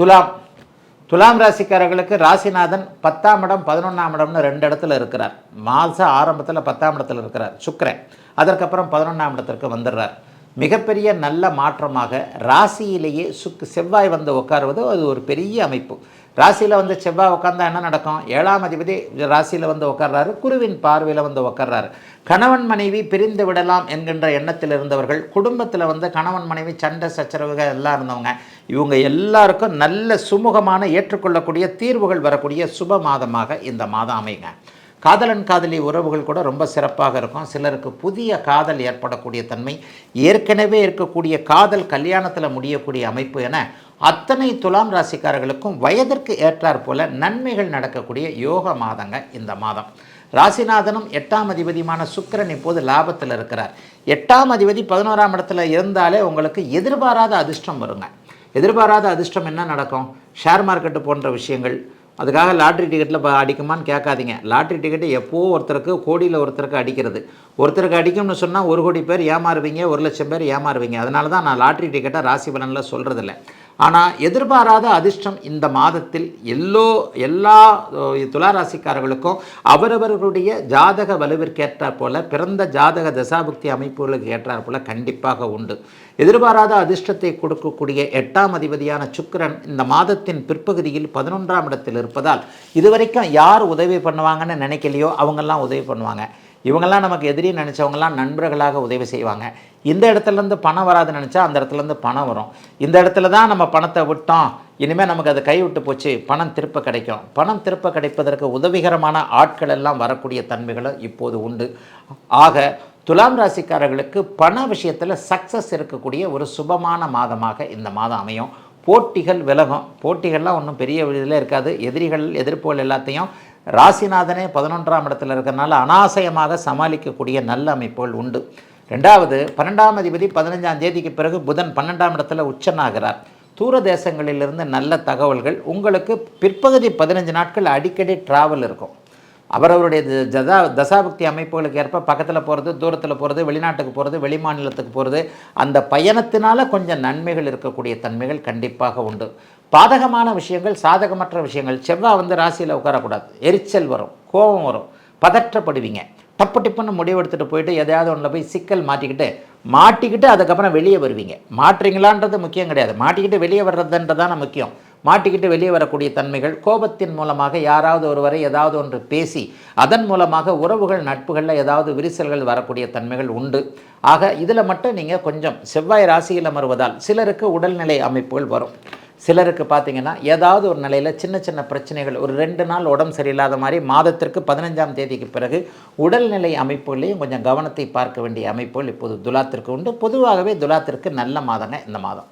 துலாம். துலாம் ராசிக்காரர்களுக்கு ராசிநாதன் பத்தாம் இடம் பதினொன்றாம் இடம்னு ரெண்டு இடத்துல இருக்கிறார். மாத ஆரம்பத்தில் பத்தாம் இடத்துல இருக்கிறார். சுக்கரன். அதற்கப்புறம் பதினொன்றாம் இடத்திற்கு வந்துடுறார். மிகப்பெரிய நல்ல மாற்றமாக ராசியிலேயே சுக்கு செவ்வாய் வந்து உட்காருவது அது ஒரு பெரிய அமைப்பு. ராசியில் வந்து செவ்வாய் உட்காந்தா என்ன நடக்கும்? ஏழாம் அதிபதி ராசியில் வந்து உட்கார்றாரு குருவின் பார்வையில் வந்து உட்கார்றாரு கணவன் மனைவி பிரிந்து விடலாம் என்கின்ற எண்ணத்தில் இருந்தவர்கள் குடும்பத்தில் வந்து கணவன் மனைவி சண்டை சச்சரவுகள் எல்லாம் இருந்தவங்க இவங்க எல்லாருக்கும் நல்ல சுமூகமான ஏற்றுக்கொள்ளக்கூடிய தீர்வுகள் வரக்கூடிய சுப மாதமாக இந்த மாதம் அமைங்க காதலன் காதலி உறவுகள் கூட ரொம்ப சிறப்பாக இருக்கும். சிலருக்கு புதிய காதல் ஏற்படக்கூடிய தன்மை ஏற்கனவே இருக்கக்கூடிய காதல் கல்யாணத்தில் முடியக்கூடிய அமைப்பு என அத்தனை துலாம் ராசிக்காரர்களுக்கும் வயதிற்கு ஏற்றாற் போல நன்மைகள் நடக்கக்கூடிய யோக மாதங்க இந்த மாதம். ராசிநாதனும் எட்டாம் அதிபதியுமான சுக்கிரன் இப்போது லாபத்தில் இருக்கிறார். எட்டாம் அதிபதி பதினோராம் இடத்துல இருந்தாலே உங்களுக்கு எதிர்பாராத அதிர்ஷ்டம் வருங்க. எதிர்பாராத அதிர்ஷ்டம் என்ன நடக்கும்? ஷேர் மார்க்கெட்டு போன்ற விஷயங்கள் அதுக்காக லாட்ரி டிக்கெட்டில் இப்போ அடிக்குமான்னு கேட்காதீங்க. லாட்ரி டிக்கெட்டு எப்போ ஒருத்தருக்கு கோடியில் ஒருத்தருக்கு அடிக்கிறது. ஒருத்தருக்கு அடிக்கும்னு சொன்னால் ஒரு கோடி பேர் ஏமாறுவீங்க ஒரு லட்சம் பேர் ஏமாறுவீங்க. அதனால தான் நான் லாட்ரி டிக்கெட்டை ராசி பலனில் சொல்கிறதில்ல ஆனால் எதிர்பாராத அதிர்ஷ்டம் இந்த மாதத்தில் எல்லோ எல்லா துளாராசிக்காரர்களுக்கும் அவரவர்களுடைய ஜாதக வலுவிற்கேற்றாற் போல பிறந்த ஜாதக தசாபுக்தி அமைப்புகளுக்கு ஏற்றாற் போல கண்டிப்பாக உண்டு. எதிர்பாராத அதிர்ஷ்டத்தை கொடுக்கக்கூடிய எட்டாம் அதிபதியான சுக்கரன் இந்த மாதத்தின் பிற்பகுதியில் பதினொன்றாம் இடத்தில் இருப்பதால் இதுவரைக்கும் யார் உதவி பண்ணுவாங்கன்னு நினைக்கலையோ அவங்கெல்லாம் உதவி பண்ணுவாங்க. இவங்கெல்லாம் நமக்கு எதிரி நினச்சவங்கலாம் நண்பர்களாக உதவி செய்வாங்க. இந்த இடத்துலேருந்து பணம் வராதுன்னு நினச்சா அந்த இடத்துலேருந்து பணம் வரும். இந்த இடத்துல தான் நம்ம பணத்தை விட்டோம். இனிமேல் நமக்கு அது கைவிட்டு போச்சு. பணம் திருப்ப கிடைக்கும். பணம் திருப்ப கிடைப்பதற்கு உதவிகரமான ஆட்கள் எல்லாம் வரக்கூடிய தன்மைகளும் இப்போது உண்டு. ஆக துலாம் ராசிக்காரர்களுக்கு பண விஷயத்தில் சக்ஸஸ் இருக்கக்கூடிய ஒரு சுபமான மாதமாக இந்த மாதம் அமையும். போட்டிகள் விலகும். போட்டிகள்லாம் ஒன்றும் பெரிய இதில் இருக்காது. எதிரிகள் எதிர்ப்புகள் எல்லாத்தையும் ராசிநாதனே பதினொன்றாம் இடத்துல இருக்கிறனால அனாசயமாக சமாளிக்கக்கூடிய நல்ல அமைப்புகள் உண்டு. ரெண்டாவது பன்னெண்டாம் அதிபதி பதினஞ்சாம் தேதிக்கு பிறகு புதன் பன்னெண்டாம் இடத்துல உச்சனாகிறார். தூர தேசங்களிலிருந்து நல்ல தகவல்கள். உங்களுக்கு பிற்பகுதி பதினஞ்சு நாட்கள் அடிக்கடி ட்ராவல் இருக்கும். அவரவருடைய ஜதா தசாபக்தி அமைப்புகளுக்கு ஏற்ப பக்கத்தில் போகிறது தூரத்தில் போகிறது வெளிநாட்டுக்கு போகிறது வெளிமாநிலத்துக்கு போகிறது அந்த பயணத்தினால கொஞ்சம் நன்மைகள் இருக்கக்கூடிய தன்மைகள் கண்டிப்பாக உண்டு. பாதகமான விஷயங்கள் சாதகமற்ற விஷயங்கள். செவ்வாய் வந்து ராசியில் உட்காரக்கூடாது. எரிச்சல் வரும் கோபம் வரும். பதற்றப்படுவீங்க. டப்பு டிப்புன்னு முடிவெடுத்துட்டு போயிட்டு எதையாவது ஒன்றில் போய் சிக்கல் மாட்டிக்கிட்டு மாட்டிக்கிட்டு அதுக்கப்புறம் வெளியே வருவீங்க. மாட்டுறீங்களான்றது முக்கியம் கிடையாது. மாட்டிக்கிட்டு வெளியே வர்றதுன்றதான முக்கியம். மாட்டிக்கிட்டு வெளியே வரக்கூடிய தன்மைகள் கோபத்தின் மூலமாக யாராவது ஒருவரை ஏதாவது ஒன்று பேசி அதன் மூலமாக உறவுகள் நட்புகளில் ஏதாவது விரிசல்கள் வரக்கூடிய தன்மைகள் உண்டு. ஆக இதில் மட்டும் நீங்கள் கொஞ்சம் செவ்வாய் ராசியில் அமர்வதால் சிலருக்கு உடல்நிலை அமைப்புகள் வரும். சிலருக்கு பார்த்தீங்கன்னா ஏதாவது ஒரு நிலையில் சின்ன சின்ன பிரச்சனைகள் ஒரு ரெண்டு நாள் உடம்பு சரியில்லாத மாதிரி மாதத்திற்கு பதினஞ்சாம் தேதிக்கு பிறகு உடல்நிலை அமைப்புகளையும் கொஞ்சம் கவனத்தை பார்க்க வேண்டிய அமைப்புகள் இப்போது துலாத்திற்கு உண்டு. பொதுவாகவே துலாத்திற்கு நல்ல மாதங்க இந்த மாதம்.